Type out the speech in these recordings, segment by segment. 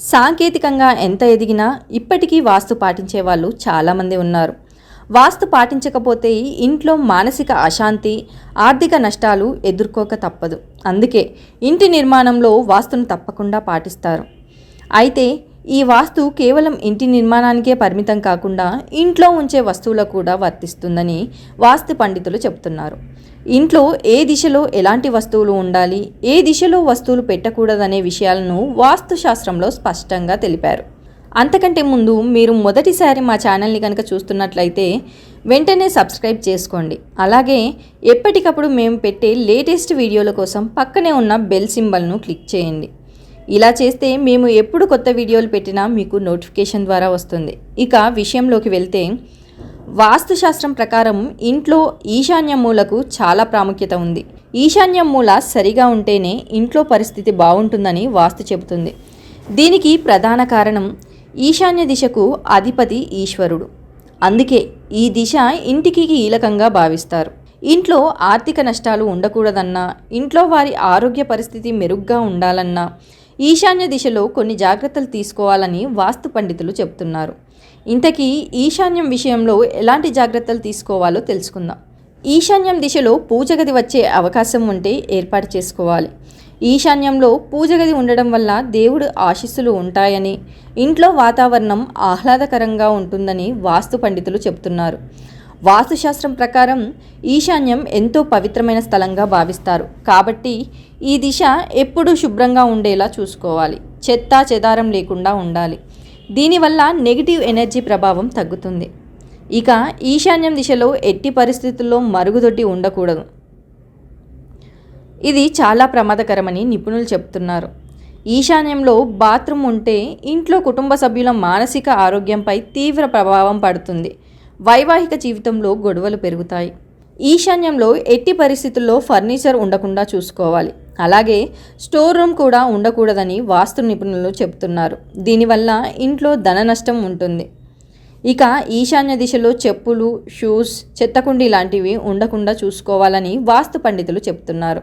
సాంకేతికంగా ఎంత ఎదిగినా ఇప్పటికీ వాస్తు పాటించే వాళ్ళు చాలామంది ఉన్నారు. వాస్తు పాటించకపోతే ఇంట్లో మానసిక అశాంతి ఆర్థిక నష్టాలు ఎదుర్కోక తప్పదు. అందుకే ఇంటి నిర్మాణంలో వాస్తును తప్పకుండా పాటిస్తారు. అయితే ఈ వాస్తు కేవలం ఇంటి నిర్మాణానికే పరిమితం కాకుండా ఇంట్లో ఉంచే వస్తువులకు కూడా వర్తిస్తుందని వాస్తు పండితులు చెబుతున్నారు. ఇంట్లో ఏ దిశలో ఎలాంటి వస్తువులు ఉండాలి ఏ దిశలో వస్తువులు పెట్టకూడదనే విషయాలను వాస్తుశాస్త్రంలో స్పష్టంగా తెలిపారు. అంతకంటే ముందు మీరు మొదటిసారి మా ఛానల్ని కనుక చూస్తున్నట్లయితే వెంటనే సబ్స్క్రైబ్ చేసుకోండి. అలాగే ఎప్పటికప్పుడు మేము పెట్టే లేటెస్ట్ వీడియోల కోసం పక్కనే ఉన్న బెల్ సింబల్ను క్లిక్ చేయండి. ఇలా చేస్తే మేము ఎప్పుడు కొత్త వీడియోలు పెట్టినా మీకు నోటిఫికేషన్ ద్వారా వస్తుంది. ఇక విషయంలోకి వెళ్తే వాస్తుశాస్త్రం ప్రకారం ఇంట్లో ఈశాన్య మూలకు చాలా ప్రాముఖ్యత ఉంది. ఈశాన్య మూల సరిగా ఉంటేనే ఇంట్లో పరిస్థితి బాగుంటుందని వాస్తు చెబుతుంది. దీనికి ప్రధాన కారణం ఈశాన్య దిశకు అధిపతి ఈశ్వరుడు. అందుకే ఈ దిశ ఇంటికి కీలకంగా భావిస్తారు. ఇంట్లో ఆర్థిక నష్టాలు ఉండకూడదన్నా ఇంట్లో వారి ఆరోగ్య పరిస్థితి మెరుగ్గా ఉండాలన్నా ఈశాన్య దిశలో కొన్ని జాగ్రత్తలు తీసుకోవాలని వాస్తు పండితులు చెబుతున్నారు ఇంతకీ ఈశాన్యం విషయంలో ఎలాంటి జాగ్రత్తలు తీసుకోవాలో తెలుసుకుందాం. ఈశాన్యం దిశలో పూజ గది వచ్చే అవకాశం ఉంటే ఏర్పాటు చేసుకోవాలి. ఈశాన్యంలో పూజ గది ఉండడం వల్ల దేవుడు ఆశీస్సులు ఉంటాయని ఇంట్లో వాతావరణం ఆహ్లాదకరంగా ఉంటుందని వాస్తు పండితులు చెబుతున్నారు వాస్తుశాస్త్రం ప్రకారం ఈశాన్యం ఎంతో పవిత్రమైన స్థలంగా భావిస్తారు. కాబట్టి ఈ దిశ ఎప్పుడూ శుభ్రంగా ఉండేలా చూసుకోవాలి. చెత్త చెదారం లేకుండా ఉండాలి. దీనివల్ల నెగిటివ్ ఎనర్జీ ప్రభావం తగ్గుతుంది. ఇక ఈశాన్యం దిశలో ఎట్టి పరిస్థితుల్లో మరుగుదొడ్డి ఉండకూడదు. ఇది చాలా ప్రమాదకరమని నిపుణులు చెప్తున్నారు. ఈశాన్యంలో బాత్రూమ్ ఉంటే ఇంట్లో కుటుంబ సభ్యుల మానసిక ఆరోగ్యంపై తీవ్ర ప్రభావం పడుతుంది. వైవాహిక జీవితంలో గొడవలు పెరుగుతాయి. ఈశాన్యంలో ఎట్టి పరిస్థితుల్లో ఫర్నిచర్ ఉండకుండా చూసుకోవాలి. అలాగే స్టోర్ రూమ్ కూడా ఉండకూడదని వాస్తు నిపుణులు చెబుతున్నారు. దీనివల్ల ఇంట్లో ధన నష్టం ఉంటుంది. ఇక ఈశాన్య దిశలో చెప్పులు షూస్ చెత్తకుండి లాంటివి ఉండకుండా చూసుకోవాలని వాస్తు పండితులు చెప్తున్నారు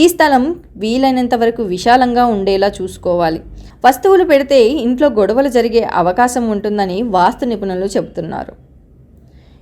ఈ స్థలం వీలైనంత వరకు విశాలంగా ఉండేలా చూసుకోవాలి. వస్తువులు పెడితే ఇంట్లో గొడవలు జరిగే అవకాశం ఉంటుందని వాస్తు నిపుణులు చెబుతున్నారు.